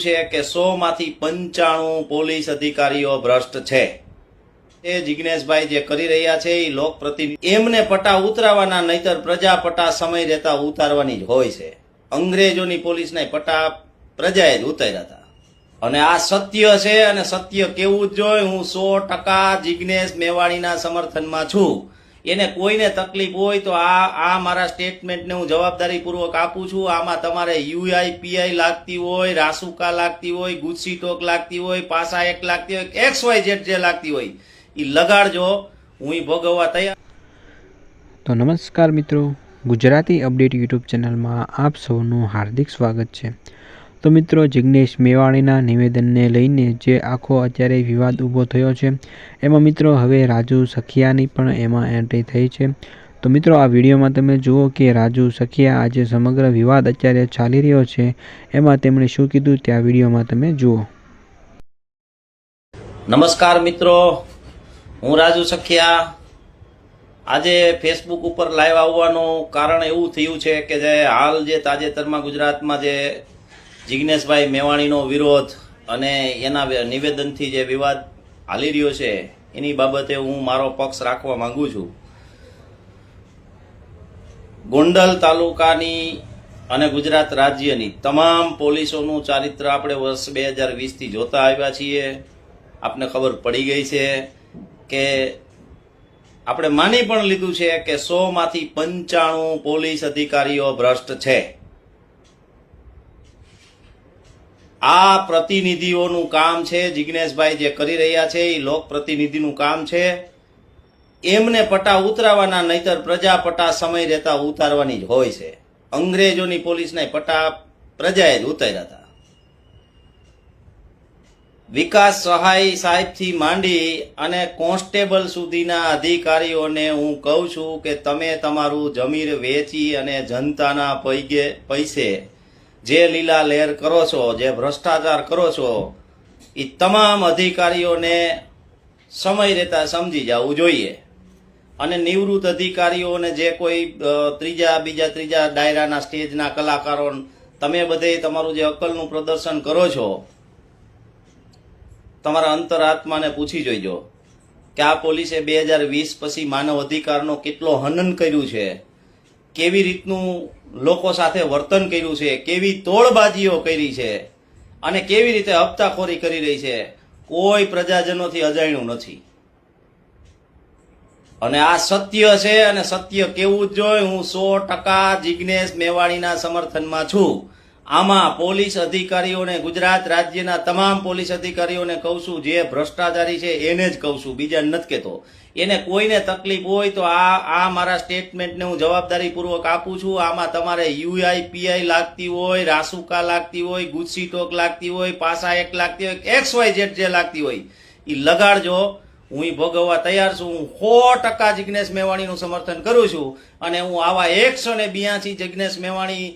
છે કે સો માંથી પંચાણું પોલીસ અધિકારીઓ ભ્રષ્ટ છે. એ જિજ્ઞેશભાઈ જે કરી રહ્યા છે એ લોક પ્રતિનિધિ એમને પટા ઉતરાવાના, નહીતર પ્રજા પટા સમય રહેતા ઉતારવાની જ હોય છે. અંગ્રેજોની પોલીસના પટા પ્રજાએ જ ઉતાર્યા હતા. અને આ સત્ય છે, અને સત્ય કેવું જ જોઈએ હું સો ટકા જિજ્ઞેશ મેવાણીના સમર્થનમાં છું. એને કોઈને તકલીફ હોય તો આ આ મારા સ્ટેટમેન્ટને હું જવાબદારીપૂર્વક આપું છું. આમાં તમારે યુઆઈ પીઆઈ લાગતી હોય, રાસુકા લાગતી હોય ગુસ્સી ટોક લાગતી હોય, પાસા એક લાગતી હોય એક્સ વાય જેડ જે લાગતી હોય એ લગાડજો. હું ભોગવવા તૈયાર. તો નમસ્કાર મિત્રો. ગુજરાતી અપડેટ યુટ્યુબ ચેનલમાં આપ સૌનું હાર્દિક સ્વાગત છે. તો મિત્રો, જિગ્નેશ મેવાણીના નિવેદનને લઈને જે આખો અત્યારે વિવાદ ઊભો થયો છે, એમાં મિત્રો હવે રાજુ સખિયાની પણ એમાં એન્ટ્રી થઈ છે. તો મિત્રો, આ વિડીયોમાં તમે જુઓ કે રાજુ સખિયા આજે સમગ્ર વિવાદ અત્યારે ચાલી રહ્યો છે, એમાં તેમણે શું કીધું તે આ વિડીયોમાં તમે જુઓ. નમસ્કાર મિત્રો, હું રાજુ સખિયા. આજે ફેસબુક ઉપર લાઈવ આવવાનું કારણ એવું થયું છે કે જે હાલ જે તાજેતરમાં ગુજરાતમાં જે જિજ્ઞેશભાઈ મેવાણીનો વિરોધ અને એના નિવેદનથી જે વિવાદ હાલી રહ્યો છે, એની બાબતે હું મારો પક્ષ રાખવા માંગુ છું. ગોંડલ તાલુકાની અને ગુજરાત રાજ્યની તમામ પોલીસોનું ચારિત્ર આપણે વર્ષ બે હજાર વીસથી જોતા આવ્યા છીએ. આપને ખબર પડી ગઈ છે કે આપણે માની પણ લીધું છે કે સોમાંથી પંચાણું પોલીસ અધિકારીઓ ભ્રષ્ટ છે. આ પ્રતિનિધિઓનું કામ છે જિજ્ઞેશભાઈ જે કરી રહ્યા છે, એ લોક પ્રતિનિધિનું કામ છે. એમને પટા ઉતરાવાના, નહીતર પ્રજા પટા સમય રહેતા ઉતારવાની જ હોય છે. અંગ્રેજોની પોલીસના પટા પ્રજાએ જ ઉતાર્યા હતા. વિકાસ સહાય સાહેબથી માંડી અને કોન્સ્ટેબલ સુધીના અધિકારીઓને હું કહું છું કે તમે તમારું જમીર વેચી અને જનતાના પૈગે પૈસે જે લીલા લહેર કરો છો, જે ભ્રષ્ટાચાર કરો છો એ તમામ અધિકારીઓને સમય રહેતા સમજી જવું જોઈએ. અને નિવૃત્ત અધિકારીઓને જે કોઈ ત્રીજા, બીજા, ત્રીજા ડાયરાના સ્ટેજના કલાકારો, તમે બધે તમારું જે અકલનું પ્રદર્શન કરો છો, તમારા અંતરાત્માને પૂછી જોઈજો કે આ પોલીસે બે હજાર વીસ પછી માનવ અધિકારનો કેટલો હનન કર્યું છે? કેવી રીતનું લોકો સાથે વર્તન કર્યું છે, કેવી તોડબાજીઓ કરી છે અને કેવી રીતે હપ્તાખોરી કરી રહી છે, કોઈ પ્રજાજનોથી અજાણ્યું નથી. અને આ સત્ય છે અને સત્ય કેવું જ જોઈએ હું સો ટકા જિજ્ઞેશ મેવાણીના સમર્થનમાં છું. આમાં પોલીસ અધિકારીઓને ગુજરાત રાજ્યના તમામ પોલીસ અધિકારીઓને કહું છું, જે ભ્રષ્ટાચારી છે એને જ કહું છું બીજા નથી કહેતો. એને કોઈને તકલીફ હોય તો આ આ મારા સ્ટેટમેન્ટને હું જવાબદારીપૂર્વક આપું છું. આમાં તમારે યુઆઈ પીઆઈ લાગતી હોય, રાસુકા લાગતી હોય ગુસ્સી ટોક લાગતી હોય, પાસા એક લાગતી હોય એક્સ વાય જેડ જે લાગતી હોય એ લગાડજો. હું એ ભોગવવા તૈયાર છું. હું સો ટકા જિજ્ઞેશ મેવાણીનું સમર્થન કરું છું. અને હું આવા એકસો ને બ્યાસી જિજ્ઞેશ મેવાણી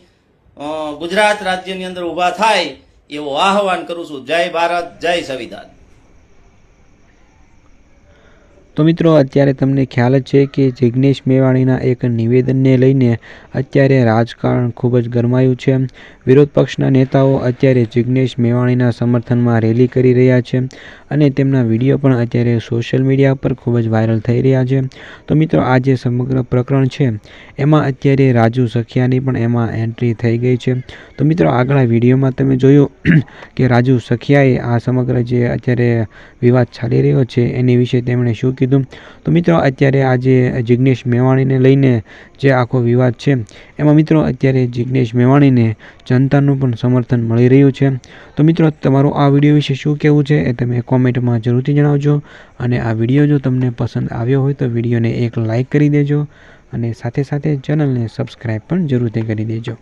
ગુજરાત રાજ્યની અંદર ઊભા થાય એવો આહવાન કરું છું. જય ભારત જય સંવિધાન. તો મિત્રો, અત્યારે તમને ખ્યાલ જ છે કે જિગ્નેશ મેવાણીના એક નિવેદનને લઈને અત્યારે રાજકારણ ખૂબ જ ગરમાયું છે. વિરોધ પક્ષના નેતાઓ અત્યારે જિગ્નેશ મેવાણીના સમર્થનમાં રેલી કરી રહ્યા છે અને તેમના વીડિયો પણ અત્યારે સોશિયલ મીડિયા પર ખૂબ જ વાયરલ થઈ રહ્યા છે. તો મિત્રો, આ જે સમગ્ર પ્રકરણ છે, એમાં અત્યારે રાજુ સખિયાની પણ એમાં એન્ટ્રી થઈ ગઈ છે. તો મિત્રો આગળના વિડીયોમાં તમે જોયું કે રાજુ સખિયાએ આ સમગ્ર જે અત્યારે વિવાદ ચાલી રહ્યો છે, એની વિશે તેમણે શું કીધું? તો મિત્રો, અત્યારે આજે જિગ્નેશ મેવાણીને લઈને જે આખો વિવાદ છે, એમાં મિત્રો, અત્યારે જિગ્નેશ મેવાણીને જનતાનું પણ સમર્થન મળી રહ્યું છે. તો મિત્રો, તમારું આ વીડિયો વિશે શું કહેવું છે એ તમે કોમેન્ટમાં જરૂરથી જણાવજો. અને આ વીડિયો જો તમને પસંદ આવ્યો હોય તો વિડીયોને એક લાઇક કરી દેજો અને સાથે સાથે ચેનલને સબસ્ક્રાઈબ પણ જરૂરથી કરી દેજો.